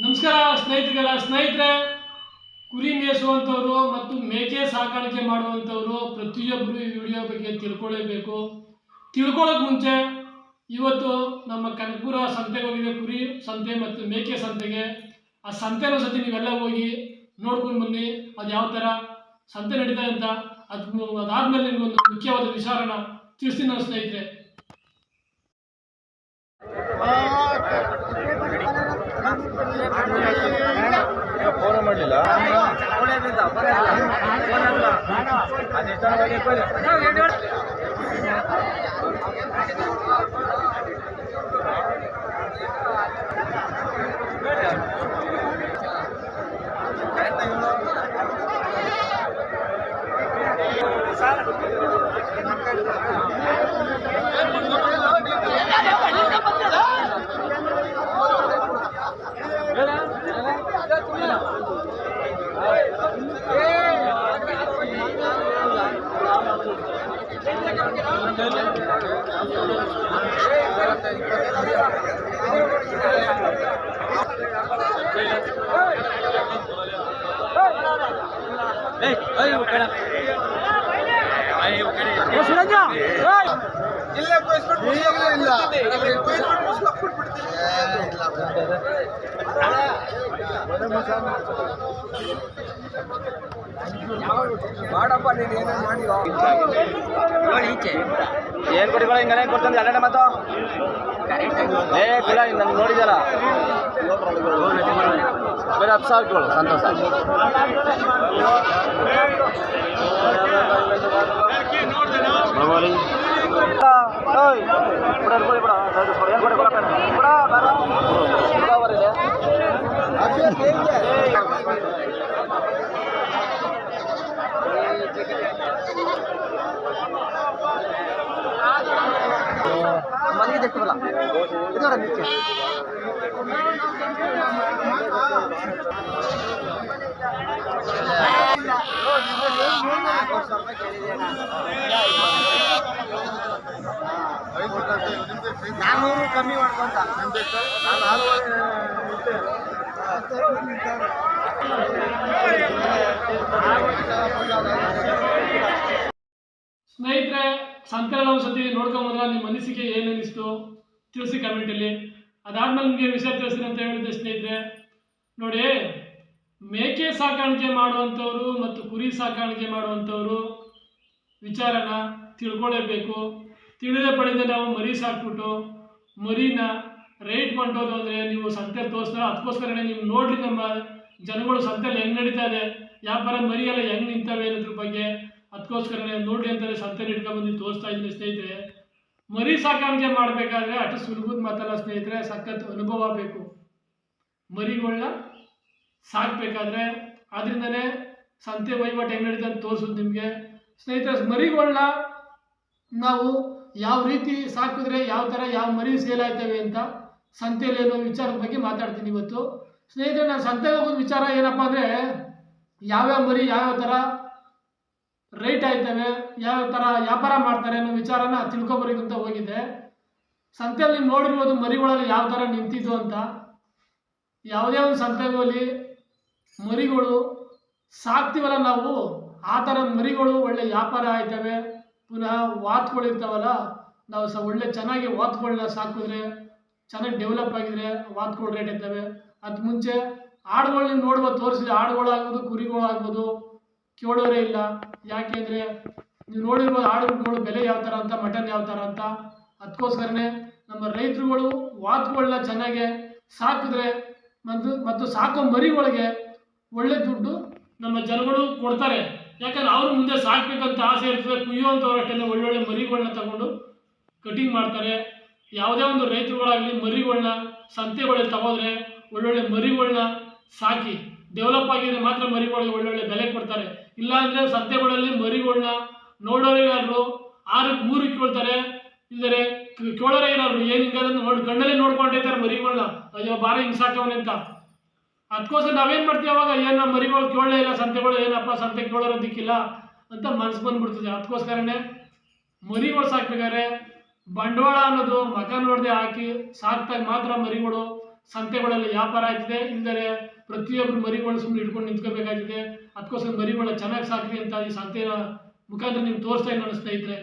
ನಮಸ್ಕಾರ ಸ್ನೇಹಿತರಿಗೆಲ್ಲ ಸ್ನೇಹಿತರೆ, ಕುರಿ ಮೇಯಿಸುವಂಥವ್ರು ಮತ್ತು ಮೇಕೆ ಸಾಕಾಣಿಕೆ ಮಾಡುವಂಥವ್ರು ಪ್ರತಿಯೊಬ್ಬರು ಈ ವಿಡಿಯೋ ಬಗ್ಗೆ ತಿಳ್ಕೊಳ್ಳೇಬೇಕು ತಿಳ್ಕೊಳ್ಳೋಕೆ ಮುಂಚೆ ಇವತ್ತು ನಮ್ಮ ಕನಕಪುರ ಸಂತೆಗೆ ಹೋಗಿದೆ ಕುರಿ ಸಂತೆ ಮತ್ತು ಮೇಕೆ ಸಂತೆಗೆ. ಆ ಸಂತೆನೂ ಸತಿ ನೀವೆಲ್ಲ ಹೋಗಿ ನೋಡ್ಕೊಂಡು ಬನ್ನಿ, ಅದು ಯಾವ ಥರ ಸಂತೆ ನಡೀತಾ ಅಂತ. ಅದು ಅದಾದ್ಮೇಲೆ ನಿಮ್ಗೊಂದು ಮುಖ್ಯವಾದ ವಿಚಾರನ ತಿಳಿಸ್ತೀನಿ ನನ್ನ ಸ್ನೇಹಿತರೆ. Terima kasih telah ಮಾಡಲಿಲ್ಲ ಮಾಡಪ್ಪ ನೀನು ಏನೇನು ಮಾಡಿರೋ ಏನ್ ಕೊಡಿಗಳ ಹಿಂಗನೇ ಕೊಡ್ತಂದ್ರೆ ಎರಡನೇ ಮಾತು? ಏ ಕುಲ ನನ್ಗೆ ನೋಡಿದಲ್ಲ ಬರೀ ಹತ್ತು ಸಾವಿರ ಕೊಡು ಸಂತೋಷ. ಬಿಡ ಕೊಡಿ ಬಿಡ ಏನು ಕೊಡಿ ಕೊಡಪ್ಪ ಬಿಡ ಬರ ಬಿಡ ಬರಲಿ ಮನೆಗೆ ತೆಕ್ಕಲ್ಲ ಇದರ ನಿತ್ಯ ನಾನ್ನೂರು ಕಮ್ಮಿ ಮಾಡ್ಕೊಂತ ನಾನು ಆರೂವರೆ ಇದ್ದೆ. ಸ್ನೇಹಿತರೆ ಸಂತೆಲ್ಲ ಒಂದು ಸತಿ ನೋಡ್ಕೊಂಬಂದ್ರೆ ನಿಮ್ಮ ಅನಿಸಿಕೆ ಏನು ಅನಿಸ್ತು ತಿಳಿಸಿ ಕಮೆಂಟಲ್ಲಿ ಅದಾದ್ಮೇಲೆ ನಿಮಗೆ ವಿಷಯ ತಿಳಿಸ್ತೀನಿ ಅಂತ ಹೇಳಿದ್ದೆ ಸ್ನೇಹಿತರೆ. ನೋಡಿ, ಮೇಕೆ ಸಾಕಾಣಿಕೆ ಮಾಡುವಂಥವ್ರು ಮತ್ತು ಕುರಿ ಸಾಕಾಣಿಕೆ ಮಾಡುವಂಥವ್ರು ವಿಚಾರನ ತಿಳ್ಕೊಳ್ಳೇಬೇಕು ತಿಳಿದ ಪಡೆದೇ ನಾವು ಮರಿ ಸಾಕ್ಬಿಟ್ಟು, ಮರಿನ ರೇಟ್ ಮಾಡೋದು ಅಂದರೆ ನೀವು ಸಂತೆ ತೋರಿಸ್ತಾರೆ ಅದಕ್ಕೋಸ್ಕರನೇ ನೀವು ನೋಡ್ರಿ ನಮ್ಮ ಜನಗಳು ಸಂತೆಯಲ್ಲಿ ಹೆಂಗೆ ನಡೀತಾ ಇದೆ? ವ್ಯಾಪಾರ ಮರಿಯಲ್ಲ ಹೆಂಗೆ ನಿಂತವೆ ಅನ್ನೋದ್ರ ಬಗ್ಗೆ ಅದಕ್ಕೋಸ್ಕರನೇ ನೋಡ್ರಿ ಅಂತಲೇ ಸಂತೆ ಬಂದು ತೋರಿಸ್ತಾ ಇದ್ದೀನಿ ಸ್ನೇಹಿತರೆ. ಮರಿ ಸಾಕಾಣಿಕೆ ಮಾಡಬೇಕಾದ್ರೆ ಅಷ್ಟು ಸುಲಭದ ಮಾತಲ್ಲ ಸ್ನೇಹಿತರೆ, ಸಖತ್ ಅನುಭವ ಬೇಕು. ಮರಿಗಳನ್ನ ಸಾಕಬೇಕಾದ್ರೆ ಆದ್ರಿಂದನೇ ಸಂತೆ ವಹಿವಾಟು ಹೆಂಗೆ ನಡೀತಾ ಅಂತ ತೋರಿಸೋದು ನಿಮಗೆ. ಸ್ನೇಹಿತರೆ ಮರಿಗಳನ್ನ ನಾವು ಯಾವ ರೀತಿ ಸಾಕಿದ್ರೆ ಯಾವ ಥರ ಯಾವ ಮರಿ ಸೇಲ್ ಆಯ್ತವೆ ಅಂತ ಸಂತೆಯಲ್ಲಿ ವಿಚಾರದ ಬಗ್ಗೆ ಮಾತಾಡ್ತೀನಿ ಇವತ್ತು. ಸ್ನೇಹಿತರೆ, ನಾನು ಸಂತೆಗೆ ಹೋಗೋದು ವಿಚಾರ ಏನಪ್ಪ ಅಂದರೆ, ಯಾವ್ಯಾವ ಮರಿ, ಯಾವ್ಯಾವ ಥರ ರೇಟ್ ಆಯ್ತವೆ, ಯಾವ್ಯಾವ ಥರ ವ್ಯಾಪಾರ ಮಾಡ್ತಾರೆ ಅನ್ನೋ ವಿಚಾರನ ತಿಳ್ಕೊಬರಿಗಂತ ಹೋಗಿದ್ದೆ. ಸಂತೆಯಲ್ಲಿ ನೋಡಿರ್ಬೋದು ಮರಿಗಳಲ್ಲಿ ಯಾವ ಥರ ನಿಂತಿದ್ದು ಅಂತ. ಯಾವುದೇ ಒಂದು ಸಂತೆಗಳಲ್ಲಿ ಮರಿಗಳು ಸಾಕ್ತಿವಲ್ಲ ನಾವು, ಆ ಥರ ಮರಿಗಳು ಒಳ್ಳೆ ವ್ಯಾಪಾರ ಆಯ್ತವೆ, ಪುನಃ ವಾತ್ಗಳು ಇರ್ತಾವಲ್ಲ, ನಾವು ಸಹ ಒಳ್ಳೆ ಚೆನ್ನಾಗಿ ವಾತ್ಗಳನ್ನ ಸಾಕಿದ್ರೆ ಚೆನ್ನಾಗಿ ಡೆವಲಪ್ ಆಗಿದ್ರೆ ವಾತ್ಗಳು ರೇಟ್ ಇರ್ತವೆ. ಅದು ಮುಂಚೆ ಆಡುಗಳು ನೀವು ನೋಡ್ಬೋದು ತೋರಿಸಿದ್ರೆ ಆಡುಗಳಾಗ್ಬೋದು ಕುರಿಗಳಾಗ್ಬೋದು ಕೇಳೋರೇ ಇಲ್ಲ. ಯಾಕೆಂದರೆ ನೀವು ನೋಡಿರ್ಬೋದು ಆಡುಗಳು ಬೆಲೆ ಯಾವ ಥರ ಅಂತ, ಮಟನ್ ಯಾವ ಥರ ಅಂತ ಅದಕ್ಕೋಸ್ಕರನೇ ನಮ್ಮ ರೈತರುಗಳು ವಾತುಗಳನ್ನ ಚೆನ್ನಾಗೆ ಸಾಕಿದ್ರೆ ಮತ್ತು ಮತ್ತು ಸಾಕೋ ಮರಿಗಳಿಗೆ ಒಳ್ಳೆ ದುಡ್ಡು ನಮ್ಮ ಜನಗಳು ಕೊಡ್ತಾರೆ. ಯಾಕಂದ್ರೆ ಅವರು ಮುಂದೆ ಸಾಕ್ಬೇಕಂತ ಆಸೆ ಇರ್ತದೆ ಕುಯ್ಯುವಂಥವ್ರು ಅಷ್ಟೇ ಒಳ್ಳೊಳ್ಳೆ ಮರಿಗಳನ್ನ ತಗೊಂಡು ಕಟಿಂಗ್ ಮಾಡ್ತಾರೆ. ಯಾವುದೇ ಒಂದು ರೈತರುಗಳಾಗಲಿ ಮರಿಗಳನ್ನ ಸಂತೆಗಳಲ್ಲಿ ತಗೋದ್ರೆ ಒಳ್ಳೊಳ್ಳೆ ಮರಿಗಳನ್ನ ಸಾಕಿ ಡೆವಲಪ್ ಆಗಿದ್ರೆ ಮಾತ್ರ ಮರಿಗಳಿಗೆ ಒಳ್ಳೊಳ್ಳೆ ಬೆಲೆ ಕೊಡ್ತಾರೆ. ಇಲ್ಲಾಂದರೆ ಸಂತೆಗಳಲ್ಲಿ ಮರಿಗಳನ್ನ ನೋಡೋರೇ ಯಾರು ಆರಕ್ಕೆ ಮೂರಕ್ಕೆ ಕೇಳ್ತಾರೆ. ಇಲ್ಲದ್ರೆ ಕೇಳೋರೇ ಇರೋರು ಏನು ಹಿಂಗೆ ಅದನ್ನು ನೋಡಿ, ಕಣ್ಣಲ್ಲಿ ನೋಡ್ಕೊಂಡಿರ್ತಾರೆ ಮರಿಗಳನ್ನ ಅಯ್ಯೋ ಬಾರ ಹಿಂಗೆ ಸಾಕವನೆ ಅಂತ. ಅದಕ್ಕೋಸ್ಕರ ನಾವೇನು ಮಾಡ್ತೀವಿ ಅವಾಗ, ಏನು ಮರಿಗಳು ಕೇಳಲೇ ಇಲ್ಲ, ಸಂತೆಗಳು ಏನಪ್ಪ ಸಂತೆ ಕೇಳೋರು ದಿಕ್ಕಿಲ್ಲ ಅಂತ ಮನಸ್ಸು ಬಂದ್ಬಿಡ್ತದೆ. ಅದಕ್ಕೋಸ್ಕರನೇ ಮರಿಗಳು ಸಾಕ್ಬೇಕಾದ್ರೆ ಬಂಡವಾಳ ಅನ್ನೋದು ಮಗ ನೋಡದೆ ಹಾಕಿ ಸಾಕ್ದಾಗ ಮಾತ್ರ ಮರಿಗಳು ಸಂತೆಗಳಲ್ಲಿ ವ್ಯಾಪಾರ ಆಗ್ತಿದೆ ಇಲ್ಲದೆ ಪ್ರತಿಯೊಬ್ಬರು ಮರಿಗಳು ಸುಮ್ಮನೆ ಇಟ್ಕೊಂಡು ನಿಂತ್ಕೋಬೇಕಾಗಿದೆ ಅದಕ್ಕೋಸ್ಕರ ಮರಿಗಳ ಚೆನ್ನಾಗಿ ಸಾಕ್ರಿ ಅಂತ ಈ ಸಂತೆಯ ಮುಖಾಂತರ ನಿಮ್ಗೆ ತೋರಿಸ್ತಾ ನನ್ನ ಸ್ನೇಹಿತರೆ.